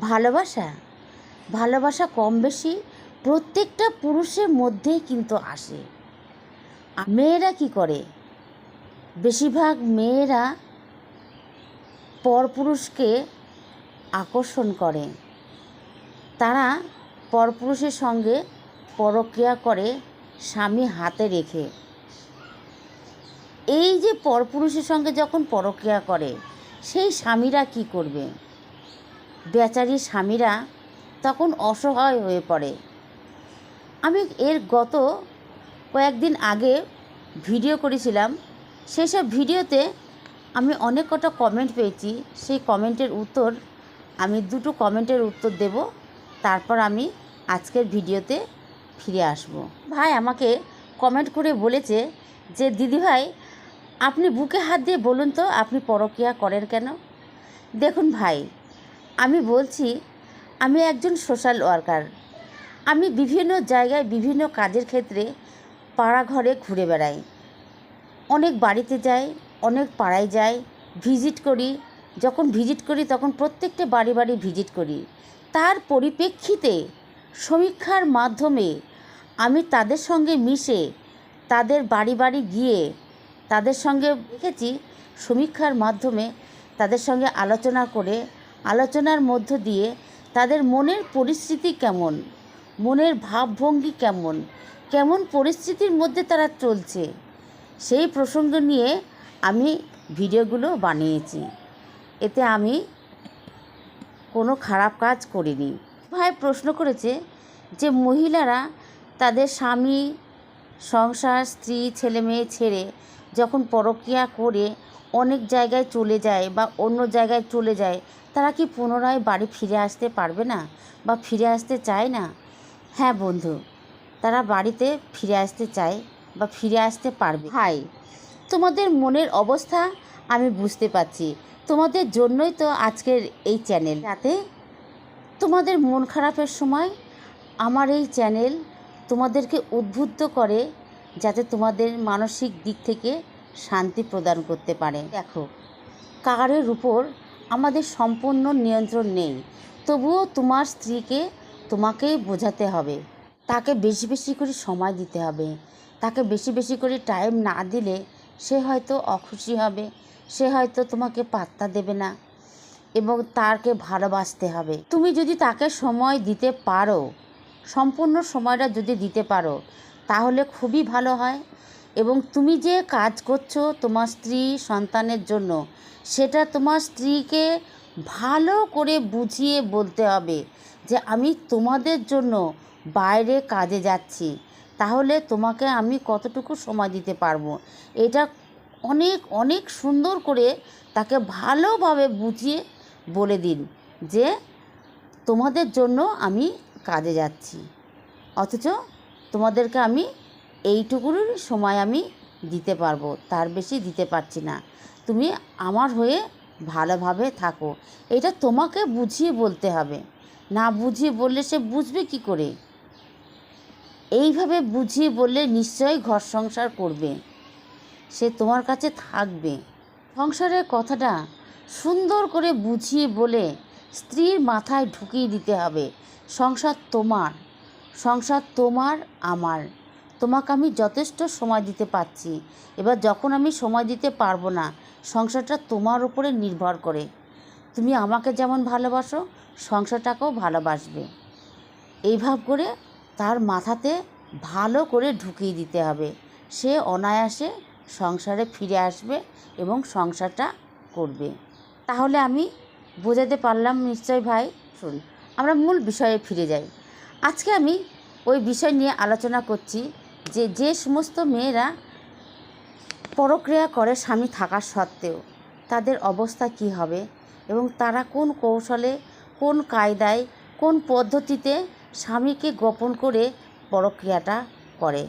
ভালোবাসা? ভালোবাসা কম বেশি প্রত্যেকটা পুরুষের মধ্যেই কিন্তু আসে। মেয়েরা কি করে? বেশিরভাগ মেয়েরা পরপুরুষকে আকর্ষণ করে। তারা পরপুরুষের সঙ্গে পরক্রিয়া করে স্বামী হাতে রেখে। এই যে পরপুরুষের সঙ্গে যখন পরক্রিয়া করে, সেই স্বামীরা কি করবে? বেচারি স্বামীরা তখন অসহায় হয়ে পড়ে। আমি এর গত কয়েকদিন আগে ভিডিও করেছিলাম। সেসব ভিডিওতে আমি অনেক কটা কমেন্ট পেয়েছি। সেই কমেন্টের উত্তর, আমি দুটো কমেন্টের উত্তর দেব। তারপর আমি আজকের ভিডিওতে ফিরে আসব। ভাই আমাকে কমেন্ট করে বলেছে যে, দিদিভাই, আপনি বুকে হাত দিয়ে বলুন তো, আপনি পরকিয়া করেন কেন? দেখুন ভাই আমি বলছি, আমি একজন সোশ্যাল ওয়ার্কার। আমি বিভিন্ন জায়গায় বিভিন্ন কাজের ক্ষেত্রে পাড়া ঘরে ঘুরে বেড়াই। অনেক বাড়িতে যাই, অনেক পাড়ায় যাই, ভিজিট করি। যখন ভিজিট করি, তখন প্রত্যেকটা বাড়ি বাড়ি ভিজিট করি। তার পরিপ্রেক্ষিতে সমীক্ষার মাধ্যমে আমি তাদের সঙ্গে মিশে, তাদের বাড়ি বাড়ি গিয়ে তাদের সঙ্গে দেখেছি, সমীক্ষার মাধ্যমে তাদের সঙ্গে আলোচনা করে আলোচনার মধ্য দিয়ে তাদের মনের পরিস্থিতি কেমন? মনের ভাবভঙ্গি কেমন? কেমন পরিস্থিতির মধ্যে তারা চলছে? সেই প্রসঙ্গ নিয়ে আমি ভিডিওগুলো বানিয়েছি। এতে আমি কোনো খারাপ কাজ করিনি। ভাই প্রশ্ন করেছে যে মহিলারা তাদের স্বামী, সংসার, স্ত্রী ছেলে মেয়ে ছেড়ে যখন পরক্রিয়া করে অনেক জায়গায় চলে যায় বা অন্য জায়গায় চলে যায়, তারা কি পুনরায় বাড়ি ফিরে আসতে পারবে না বা ফিরে আসতে চায় না? হ্যাঁ বন্ধু, তারা বাড়িতে ফিরে আসতে চায় বা ফিরে আসতে পারবে। হাই, তোমাদের মনের অবস্থা আমি বুঝতে পারছি। তোমাদের জন্যই তো আজকের এই চ্যানেল। যাতে তোমাদের মন খারাপের সময় আমার এই চ্যানেল তোমাদেরকে উদ্বুদ্ধ করে, যাতে তোমাদের মানসিক দিক থেকে শান্তি প্রদান করতে পারে। দেখো, কারের উপর আমাদের সম্পূর্ণ নিয়ন্ত্রণ নেই। তবুও তোমার স্ত্রীকে তোমাকেই বোঝাতে হবে। তাকে বেশি বেশি করে সময় দিতে হবে। তাকে বেশি বেশি করে টাইম না দিলে সে হয়তো অখুশি হবে। সে হয়তো তোমাকে পাত্তা দেবে না এবং তাকে ভালোবাসতে হবে। তুমি যদি তাকে সময় দিতে পারো, সম্পূর্ণ সময়টা যদি দিতে পারো, তাহলে খুবই ভালো হয়। এবং তুমি যে কাজ করছ তোমার স্ত্রী সন্তানের জন্য, সেটা তোমার স্ত্রীকে ভালো করে বুঝিয়ে বলতে হবে যে আমি তোমাদের জন্য বাইরে কাজে যাচ্ছি। তাহলে তোমাকে আমি কতটুকু সময় দিতে পারব? এটা অনেক অনেক সুন্দর করে তাকে ভালোভাবে বুঝিয়ে বলে দিন যে তোমাদের জন্য আমি কাজে যাচ্ছি। অথচ তোমাদেরকে আমি এইটুকুর সময় আমি দিতে পারব, তার বেশি দিতে পারছি না। তুমি আমার হয়ে ভালোভাবে থাকো। এটা তোমাকে বুঝিয়ে বলতে হবে। না বুঝিয়ে বললে সে বুঝবে কি করে? এইভাবে বুঝিয়ে বললে নিশ্চয়ই ঘর সংসার করবে। সে তোমার কাছে থাকবে। সংসারের কথাটা সুন্দর করে বুঝিয়ে বলে স্ত্রীর মাথায় ঢুকিয়ে দিতে হবে। সংসার তোমার। সংসার তোমার, আমার। তোমাকে আমি যথেষ্ট সময় দিতে পারছি। এবার যখন আমি সময় দিতে পারব না, সংসারটা তোমার উপরে নির্ভর করে। তুমি আমাকে যেমন ভালোবাসো, সংসারটাকেও ভালোবাসবে। এই ভাব করে তার মাথাতে ভালো করে ঢুকিয়ে দিতে হবে। সে অনায়াসে সংসারে ফিরে আসবে এবং সংসারটা করবে। তাহলে আমি বোঝাতে পারলাম নিশ্চয় ভাই শুন, আমরা মূল বিষয়ে ফিরে যাই। আজকে আমি ওই বিষয় নিয়ে আলোচনা করছি যে যে সমস্ত মেয়েরা পরক্রিয়া করে স্বামী থাকা সত্ত্বেও তাদের অবস্থা কি হবে এবং তারা কোন কৌশলে, কোন কায়দায়, কোন পদ্ধতিতে স্বামীকে গোপন করে পরক্রিয়াটা করে?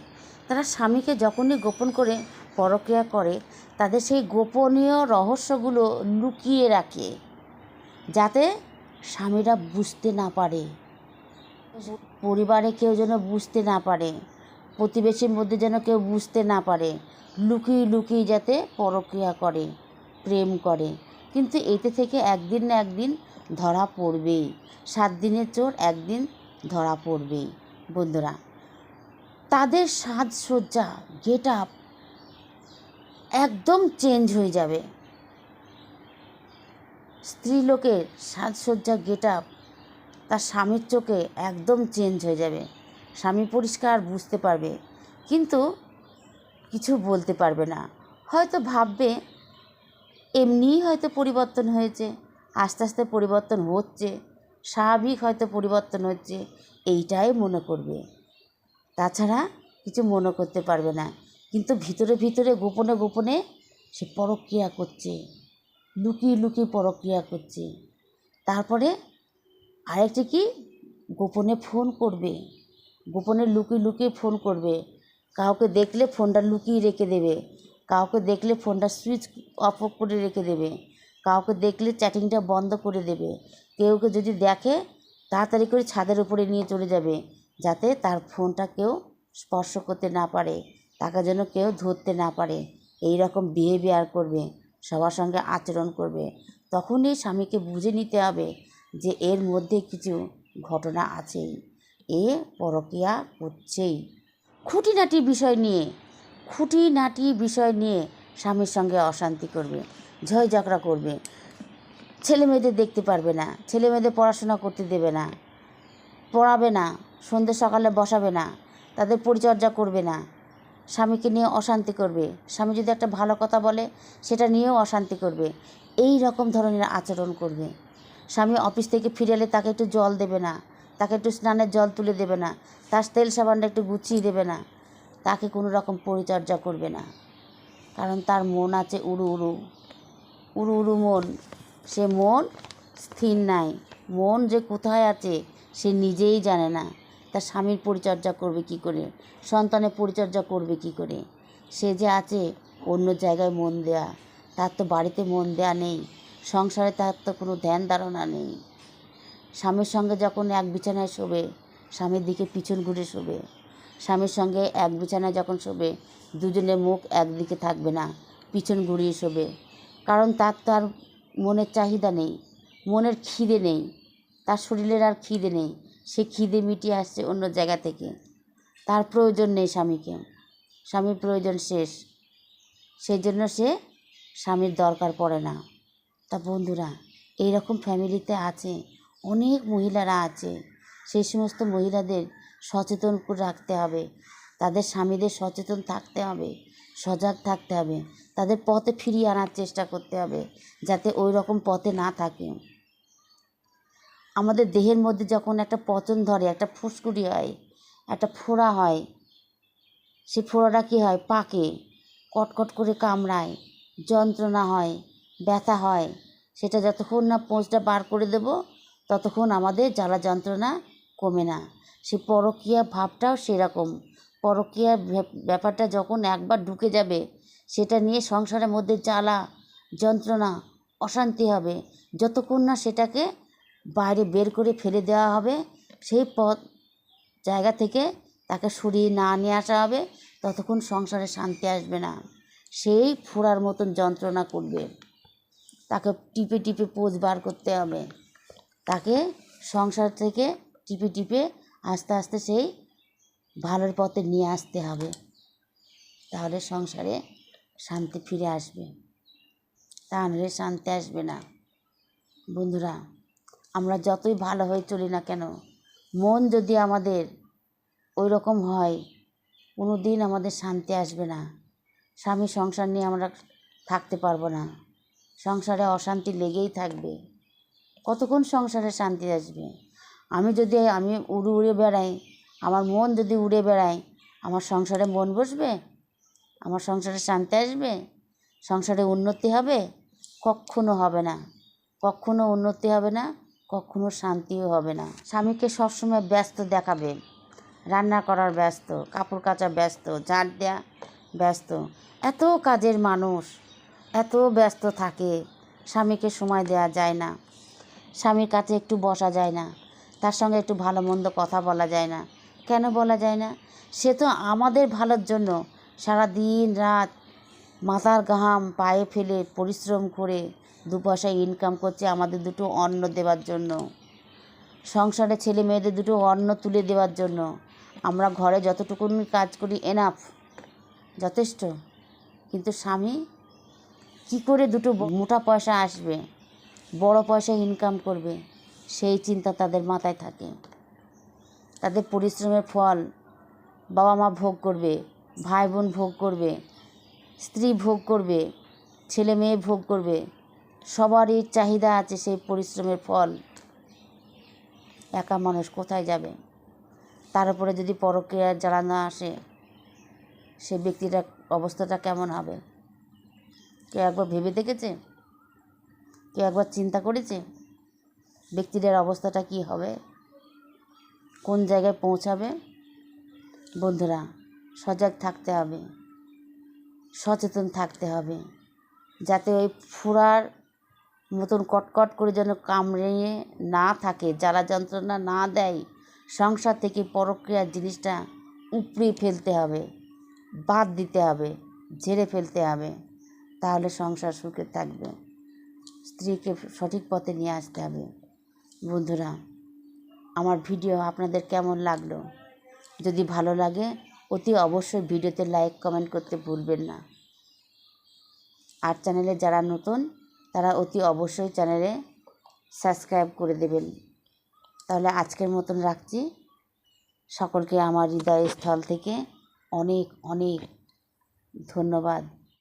তারা স্বামীকে যখনই গোপন করে পরক্রিয়া করে, তাদের সেই গোপনীয় রহস্যগুলো লুকিয়ে রাখে যাতে স্বামীরা বুঝতে না পারে। পরিবারে কেউ যেন বুঝতে না পারে। প্রতিবেশীর মধ্যে যেন কেউ বুঝতে না পারে, লুকিয়ে লুকিয়ে যাতে পরক্রিয়া করে, প্রেম করে। কিন্তু এতে থেকে একদিন না একদিন ধরা পড়বেই, সাত দিনের চোর একদিন ধরা পড়বেই। বন্ধুরা, তাদের সাজসজ্জা গেট আপ একদম চেঞ্জ হয়ে যাবে। স্ত্রীলোকের সাজসজ্জা গেট আপ তার স্বামীর চোখে একদম চেঞ্জ হয়ে যাবে। স্বামী পরিষ্কার বুঝতে পারবে, কিন্তু কিছু বলতে পারবে না। হয়তো ভাববে, এমনিই হয়তো পরিবর্তন হয়েছে, আস্তে আস্তে পরিবর্তন হচ্ছে, স্বাভাবিক হয়তো পরিবর্তন হচ্ছে, এইটাই মনে করবে। তাছাড়া কিছু মনে করতে পারবে না, কিন্তু ভিতরে ভিতরে, গোপনে গোপনে সে পরক্রিয়া করছে, লুকিয়ে লুকিয়ে পরক্রিয়া করছে। তারপরে আরেকটি কি? গোপনে ফোন করবে। গোপনে লুকিয়ে লুকিয়ে ফোন করবে। কাউকে দেখলে ফোনটা লুকিয়ে রেখে দেবে। কাউকে দেখলে ফোনটা সুইচ অফ করে রেখে দেবে। কাউকে দেখলে চ্যাটিংটা বন্ধ করে দেবে। কেউকে যদি দেখে, তাড়াতাড়ি করে ছাদের উপরে নিয়ে চলে যাবে, যাতে তার ফোনটা কেউ স্পর্শ করতে না পারে, তাকে যেন কেউ ধরতে না পারে। এই রকম বিহেভিয়ার করবে, সবার সঙ্গে আচরণ করবে। তখনই স্বামীকে বুঝে নিতে হবে যে এর মধ্যে কিছু ঘটনা আছেই। এ পরকিয়া করছেই খুঁটিনাটি বিষয় নিয়ে খুঁটিনাটি বিষয় নিয়ে স্বামীর সঙ্গে অশান্তি করবে ঝগড়া করবে। ছেলে মেয়েদের দেখতে পারবে না, ছেলে মেয়েদের পড়াশোনা করতে দেবে না, পড়াবে না, সন্ধ্যে সকালে বসাবে না, তাদের পরিচর্যা করবে না। স্বামীকে নিয়ে অশান্তি করবে, স্বামী যদি একটা ভালো কথা বলে, সেটা নিয়েও অশান্তি করবে, এই রকম ধরনের আচরণ করবে। স্বামী অফিস থেকে ফিরে এলে তাকে একটু জল দেবে না তাকে একটু স্নানের জল তুলে দেবে না। তার তেল সাবানটা একটু গুছিয়ে দেবে না। তাকে কোনো রকম পরিচর্যা করবে না। কারণ তার মন আছে উড়ু উড়ু। উড়ু উড়ু মন। সে মন স্থির নাই। মন যে কোথায় আছে, সে নিজেই জানে না। তার স্বামীর পরিচর্যা করবে কি করে? সন্তানের পরিচর্যা করবে কি করে? সে যে আছে, অন্য জায়গায় মন দেয়া। তার তো বাড়িতে মন দেয়া নেই। সংসারে তার তো কোনো ধ্যান ধারণা নেই। স্বামীর সঙ্গে যখন এক বিছানায় শোবে, স্বামীর দিকে পিছন ঘুরে শোবে, স্বামীর সঙ্গে এক বিছানায় যখন শোবে দুজনে মুখ একদিকে থাকবে না, পিছন ঘুরিয়ে শোবে। কারণ তার তো আর মনের চাহিদা নেই, মনের খিদে নেই, তার শরীরের আর খিদে নেই, সে খিদে মিটিয়ে আসছে অন্য জায়গা থেকে। তার প্রয়োজন নেই স্বামীকে, স্বামীর প্রয়োজন শেষ সেই জন্য সে স্বামীর দরকার পড়ে না। তা বন্ধুরা এই রকম ফ্যামিলিতে আছে অনেক মহিলারা আছে। সেই সমস্ত মহিলাদের সচেতন করে রাখতে হবে। তাদের স্বামীদের সচেতন থাকতে হবে, সজাগ থাকতে হবে। তাদের পথে ফিরিয়ে আনার চেষ্টা করতে হবে, যাতে ওই রকম পথে না থাকে। আমাদের দেহের মধ্যে যখন একটা পচন ধরে, একটা ফুসকুড়ি হয়, একটা ফোড়া হয় সে ফোড়াটা কী হয়? পাকে, কটকট করে কামড়ায়, যন্ত্রণা হয়, ব্যথা হয়। সেটা যতক্ষণ না পোঁচটা বার করে দেব ততক্ষণ আমাদের জ্বালা যন্ত্রণা কমে না। সে পরকীয়া ভাবটাও সেরকম। পরকীয়া ব্যাপারটা যখন একবার ঢুকে যাবে, সেটা নিয়ে সংসারের মধ্যে জ্বালা যন্ত্রণা অশান্তি হবে। যতক্ষণ না সেটাকে বাইরে বের করে ফেলে দেওয়া হবে, সেই পথ জায়গা থেকে তাকে সরিয়ে না নিয়ে আসা হবে, ততক্ষণ সংসারে শান্তি আসবে না। সেই ফোড়ার মতন যন্ত্রণা করবে। তাকে টিপে টিপে পোজ বার করতে হবে। তাকে সংসার থেকে টিপে টিপে আস্তে আস্তে সেই ভালোর পথে নিয়ে আসতে হবে। তাহলে সংসারে শান্তি ফিরে আসবে। তা নাহলে শান্তি আসবে না। বন্ধুরা, আমরা যতই ভালো হয়ে চলি না কেন, মন যদি আমাদের ওই রকম হয় কোনো দিন আমাদের শান্তি আসবে না। স্বামী সংসার নিয়ে আমরা থাকতে পারব না। সংসারে অশান্তি লেগেই থাকবে। কতক্ষণ সংসারে শান্তি আসবে? আমি যদি, আমি উড়ে উড়ে বেড়াই, আমার মন যদি উড়ে বেড়ায়, আমার সংসারে মন বসবে? আমার সংসারে শান্তি আসবে? সংসারে উন্নতি হবে? কখনো হবে না। কখনো উন্নতি হবে না, কখনো শান্তিও হবে না। স্বামীকে সবসময় ব্যস্ত দেখাবে। রান্না করার ব্যস্ত, কাপড় কাচা ব্যস্ত ঝাঁট দেওয়া ব্যস্ত। এত কাজের মানুষ, এত ব্যস্ত থাকে। স্বামীকে সময় দেওয়া যায় না। স্বামীর কাছে একটু বসা যায় না। তার সঙ্গে একটু ভালো মন্দ কথা বলা যায় না। কেন বলা যায় না? সে তো আমাদের ভালোর জন্য সারা দিন রাত মাথার ঘাম, পায়ে ফেলে পরিশ্রম করে দু পয়সা ইনকাম করছে আমাদের দুটো অন্ন দেওয়ার জন্য। সংসারে ছেলে মেয়েদের দুটো অন্ন তুলে দেওয়ার জন্য। আমরা ঘরে যতটুকুন কাজ করি এনাফ যথেষ্ট। কিন্তু স্বামী, কী করে দুটো মোটা পয়সা আসবে? বড় পয়সা ইনকাম করবে, সেই চিন্তা তাদের মাথায় থাকে। তাদের পরিশ্রমের ফল বাবা মা ভোগ করবে, ভাই বোন ভোগ করবে, স্ত্রী ভোগ করবে, ছেলে মেয়ে ভোগ করবে, সবারই চাহিদা আছে সেই পরিশ্রমের ফল। একা মানুষ কোথায় যাবে? তার উপরে যদি পরক্রিয়ার যারা না আসে, সে ব্যক্তিটার অবস্থাটা কেমন হবে? কেউ একবার ভেবে দেখেছে? কেউ একবার চিন্তা করেছে ব্যক্তিটার অবস্থাটা কি হবে? কোন জায়গায় পৌঁছাবে? বন্ধুরা, সজাগ থাকতে হবে, সচেতন থাকতে হবে, যাতে ওই ফুরার মতন কটকট করে যেন কামড়ে না থাকে, জ্বালা যন্ত্রণা না দেয়, সংসার থেকে পরক্রিয়ার জিনিসটা উপড়ে ফেলতে হবে, বাদ দিতে হবে, ঝেড়ে ফেলতে হবে, তাহলে সংসার সুখে থাকবে। স্ত্রীকে সঠিক পথে নিয়ে আসতে হবে। বন্ধুরা, আমার ভিডিও আপনাদের কেমন লাগল? যদি ভালো লাগে, অতি অবশ্যই ভিডিওতে লাইক, কমেন্ট করতে ভুলবেন না। আর চ্যানেলে যারা নতুন, তারা অতি অবশ্যই চ্যানেলে সাবস্ক্রাইব করে দেবেন। তাহলে আজকের মতন রাখছি। সকলকে আমার হৃদয়স্থল থেকে অনেক অনেক ধন্যবাদ।